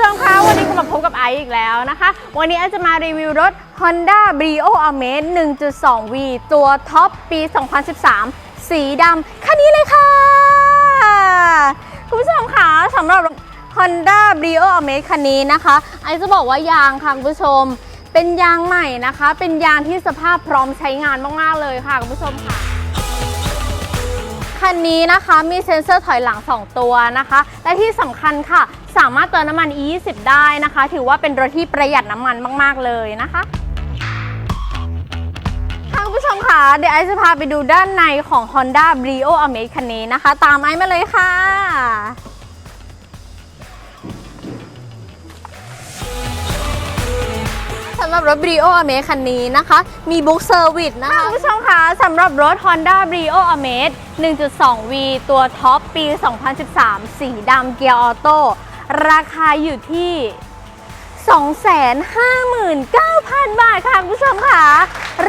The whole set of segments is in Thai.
ชมคะวันนี้ก็มาพบกับไอีกแล้วนะคะ วันนี้ไอซ์จะมารีวิวรถ Honda Brio Amaze 1.2V ตัวท็อปปี 2013 สีดำคันนี้เลยค่ะ คุณผู้ชมคะสำหรับ Honda Brio Amaze คันนี้นะคะ ไอซ์จะบอกว่ายางค่ะคุณผู้ชม เป็นยางใหม่นะคะ เป็นยางที่สภาพพร้อมใช้งานมากๆเลยค่ะคุณผู้ชมค่ะ คันนี้นะคะมีเซ็นเซอร์ถอยหลัง 2 ตัวนะคะ และที่สำคัญค่ะ สามารถเติมน้ำมัน E20 ได้นะคะ ถือว่าเป็นรถที่ประหยัดน้ำมันมาก ๆ เลยนะคะค่ะคุณผู้ชมค่ะ เดี๋ยวไอซ์จะพาไปดูด้านในของ Honda Brio Amaze คันนี้นะคะ ตามไอมาเลยค่ะำหรับรถ Brio Amaze คันนี้นะคะ มีบุ๊กเซอร์วิสนะคะ คุณผู้ชมคะสำหรับรถ Honda Brio Amaze 1.2V ตัวท็อปปี 2013 สีดำเกียร์ออโต้ราคาอยู่ที่ 259,000 บาทค่ะคุณผู้ชมค่ะ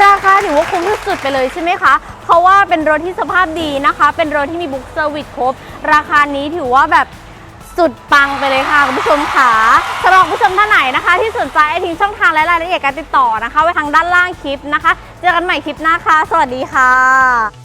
ราคาถือว่าคุ้มที่สุดไปเลยใช่ไหมคะ เพราะว่าเป็นรถที่สภาพดีนะคะ เป็นรถที่มีบุ๊กเซอร์วิสครบ ราคานี้ถือว่าแบบสุดปังไปเลยค่ะคุณผู้ชมค่ะสำหรับคุณผู้ชมท่านไหนนะคะ ที่สนใจไอทิ้งช่องทางและรายละเอียดการติดต่อนะคะ ไว้ทางด้านล่างคลิปนะคะ เจอกันใหม่คลิปหน้าค่ะ สวัสดีค่ะ